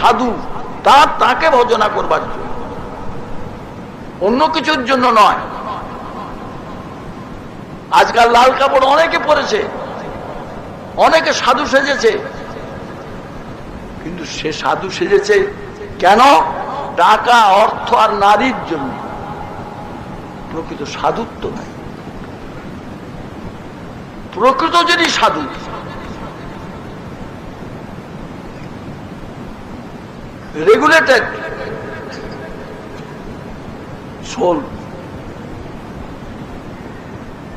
সাধু, তার তাকে ভজনা করবার জন্য। অন্য কিছুর জন্য নয়। আজকাল লাল কাপড় অনেকে পরেছে, অনেকে সাধু সেজেছে। কিন্তু সে সাধু সেজেছে কেন? টাকা, অর্থ আর নারীর জন্য। প্রকৃত সাধুত্ব নাই। প্রকৃত যদি সাধু রেগুলেটেড সোল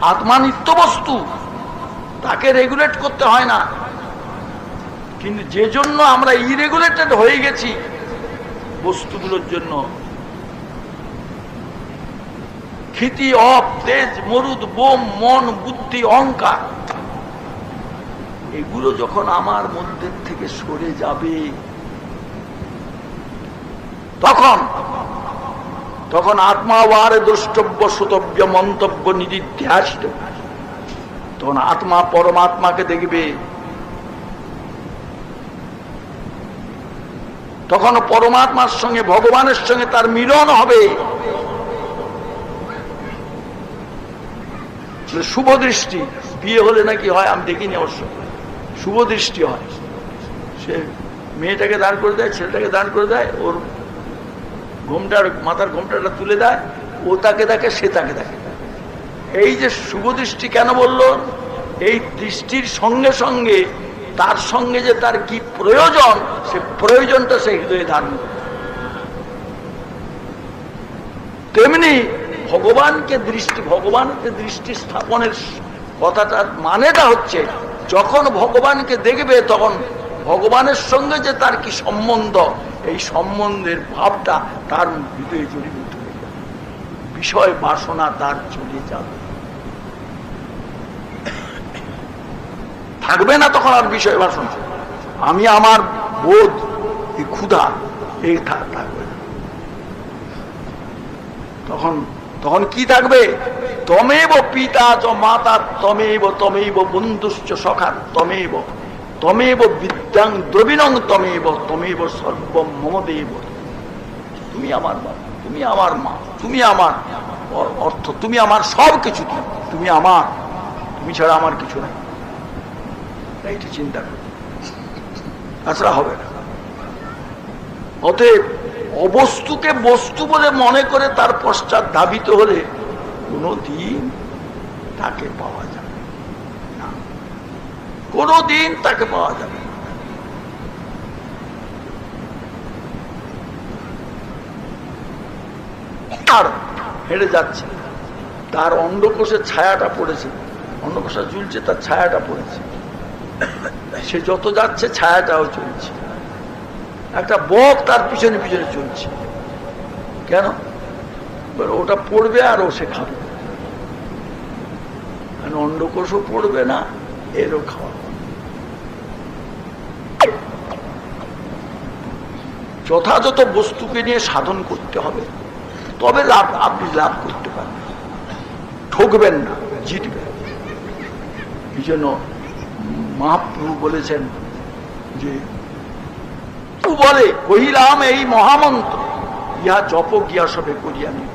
আত্মা নিত্য বস্তু তাকে রেগুলেট করতে হয় না। কিন্তু যে জন্য আমরা ইরেগুলেটেড হয়ে গেছি বস্তুগুলোর জন্য, ক্ষিতি, অপ, তেজ, মরুদ, বোম, মন, বুদ্ধি, অহংকার, এগুলো যখন আমার মধ্যে থেকে সরে যাবে তখন তখন আত্মা ওয়ারে দ্রষ্টব্য সুতব্য মন্তব্য নিদিধ্যাস তখন আত্মা পরমাত্মাকে দেখবে। তখন পরমাত্মার সঙ্গে, ভগবানের সঙ্গে তার মিলন হবে। শুভ দৃষ্টি, বিয়ে হলে নাকি হয়, আমি দেখিনি অবশ্য। শুভ দৃষ্টি হয়। সে মেয়েটাকে দান করে দেয়, ছেলেটাকে দান করে দেয়, ওর ঘুমটার, মাথার ঘুমটাটা তুলে দেয়, ও তাকে দেখে, সে তাকে দেখে। এই যে শুভ দৃষ্টি কেন বলল? এই দৃষ্টির সঙ্গে সঙ্গে, তার সঙ্গে যে তার কি প্রয়োজন, সে প্রয়োজনটা সে হৃদয়ে ধারণ তেমনি ভগবানকে দৃষ্টি ভগবানকে দৃষ্টি স্থাপনের কথাটার মানেটা হচ্ছে, যখন ভগবানকে দেখবে, তখন ভগবানের সঙ্গে যে তার কি সম্বন্ধ এই সম্বন্ধের ভাবটা তার হৃদয়ে জড়িত হয়ে যাবে বিষয় বাসনা তার চলে যাবে। থাকবে না তখন আর বিষয় বাসনা। আমি আমার বোধ, এই ক্ষুধা, এই থাকবে না। তখন তখন কি থাকবে? তমেব পিতা চ মাতা, তমেব তমেব বন্ধুশ্চ সখা, তমেব তমেব বিদ্যাং দ্রবিণং তমেব তমেব সর্ব মমদেব তুমি আমার বাবা তুমি আমার মা, তুমি আমার অর্থ, তুমি আমার সব কিছু তুমি আমার, তুমি ছাড়া আমার কিছু নাই। এইটা চিন্তা করি। তাছাড়া হবে না। অতএব অবস্তুকে বস্তু বলে মনে করে তার পশ্চাৎ ধাবিত হলে কোনদিন তাকে পাওয়া না। কোনদিন তাকে পাওয়া যাবে আর হেঁটে যাচ্ছে। তার অন্ডকোষের ছায়াটা পড়েছে। অন্ডকোষা ঝুলছে, তার ছায়াটা পড়েছে। সে যত যাচ্ছে, ছায়াটাও চলছে। একটা বক তার পিছনে পিছনে চলছে। কেন? ওটা পড়বে আর ও সে খাবে। অন্ডকোষও পড়বে না, এরও খাওয়া যথাযথ বস্তুকে নিয়ে সাধন করতে হবে, তবে লাভ আপনি লাভ করতে পারবেন। ঠকবেন না, জিতবেন। এই জন্য মহাপ্রভু বলেছেন যে বলে, কহিলাম এই মহামন্ত্র, ইহা জপ গিয়া সবে করিয়া করিয়ানি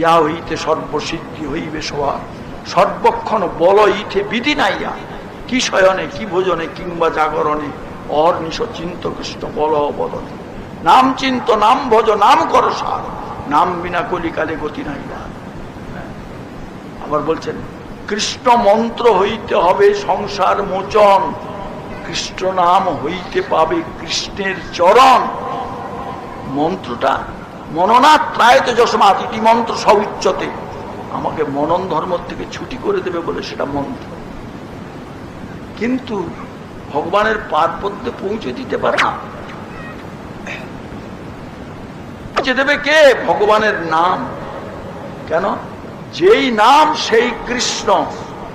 ইহা হইতে সর্বসিদ্ধি হইবে সবার সর্বক্ষণ বল ইথে বিধি নাইয়া কি শয়নে, কি ভোজনে, কিংবা জাগরণে অহর্নিশ চিন্ত কৃষ্ণ বল বদনে নাম চিন্ত নাম ভজ নাম কর সার নাম বিনা কলিকালে গতি নাইয়া আবার বলছেন কৃষ্ণ মন্ত্র হইতে হবে সংসার মোচন। কৃষ্ণ নাম হইতে পাবে কৃষ্ণের চরণ। মন্ত্রটা, মননাথ যশমাত ইতি মন্ত্র সউচ্চতে। আমাকে মনন ধর্ম থেকে ছুটি করে দেবে বলে সেটা মন্ত্র। কিন্তু ভগবানের পাদপদ্মে পৌঁছে দিতে পারে না। পৌঁছে দেবে কে? ভগবানের নাম। কেন? যেই নাম সেই কৃষ্ণ।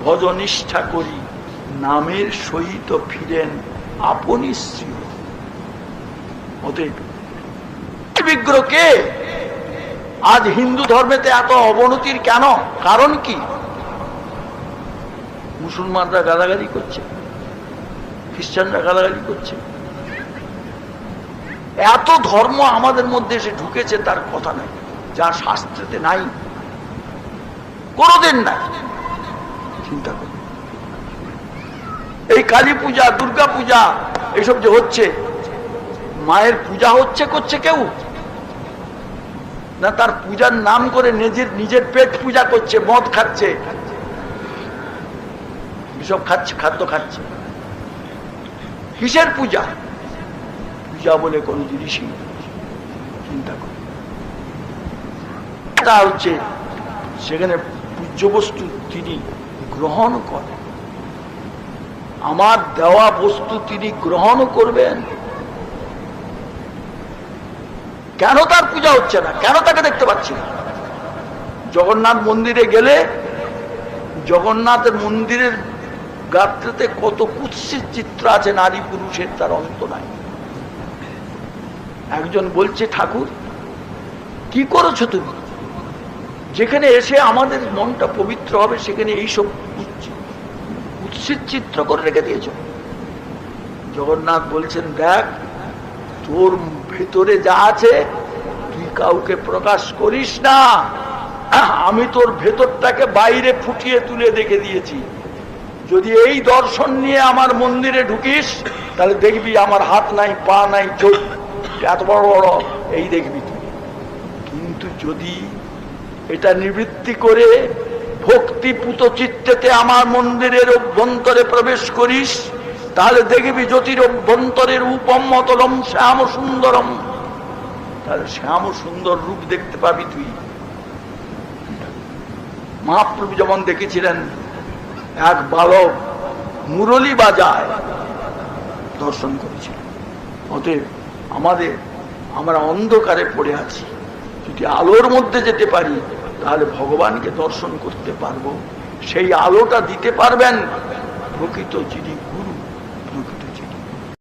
ভজনিষ্ঠা করি, নামের সহিত ফিরেন আপনি বিগ্রহ কে? আজ হিন্দু ধর্মেতে এত অবনতির কেন? কারণ কি? মুসলমানরা গালাগালি করছে। খ্রিস্টানরা গালাগালি করছে। এত ধর্ম আমাদের মধ্যে এসে ঢুকেছে, তার কথা নাই। যা শাস্ত্রেতে নাই, কোনদিন নাই। চিন্তা করুন এই কালী পূজা, দুর্গা পূজা, এসব যে হচ্ছে, মায়ের পূজা হচ্ছে, করছে কেউ? না তার পূজার নাম করে নিজের নিজের পেট পূজা করছে, মদ খাচ্ছে। এসব খাচ্ছে, খাদ্য খাচ্ছে। কিসের পূজা? পূজা বলে কোন জিনিসই চিন্তা কর। হচ্ছে সেখানে পূজ্য বস্তু তিনি গ্রহণ করেন। আমার দেওয়া বস্তু তিনি গ্রহণ করবেন। কেন তার পূজা হচ্ছে না? কেন তাকে দেখতে পাচ্ছি না? জগন্নাথ মন্দিরে গেলে জগন্নাথের মন্দিরের গাত্রেতে কত কুৎসিত চিত্র আছে, নারী পুরুষের, তার অন্ত নাই। একজন বলছে, ঠাকুর, কি করেছ তুমি? যেখানে এসে আমাদের মনটা পবিত্র হবে, সেখানে এইসব কুৎসিত চিত্র করে রেখে দিয়েছ। জগন্নাথ বলছেন, দেখ, তোর ভেতরে যা আছে, তুই কাউকে প্রকাশ করিস না। আমি তোর ভেতরটাকে বাইরে ফুটিয়ে তুলে দেখে দিয়েছি। যদি এই দর্শন নিয়ে আমার মন্দিরে ঢুকিস, তাহলে দেখবি আমার হাত নাই, পা নাই, চোখ। এত বড় বড়, এই দেখবি তুই। কিন্তু যদি এটা নিবৃত্তি করে ভক্তিপুত চিত্তেতে আমার মন্দিরের অভ্যন্তরে প্রবেশ করিস, তাহলে দেখবি জ্যোতির অভ্যন্তরের উপম মতলম শ্যাম সুন্দরম তাহলে শ্যাম সুন্দর রূপ দেখতে পাবি তুই। মহাপ্রভু যেমন দেখেছিলেন এক বালক মুরলি বাজায় দর্শন করেছিল অতএব আমাদের, আমরা অন্ধকারে পড়ে আছি। যদি আলোর মধ্যে যেতে পারি, তাহলে ভগবানকে দর্শন করতে পারব। সেই আলোটা দিতে পারবেন প্রকৃত যিনি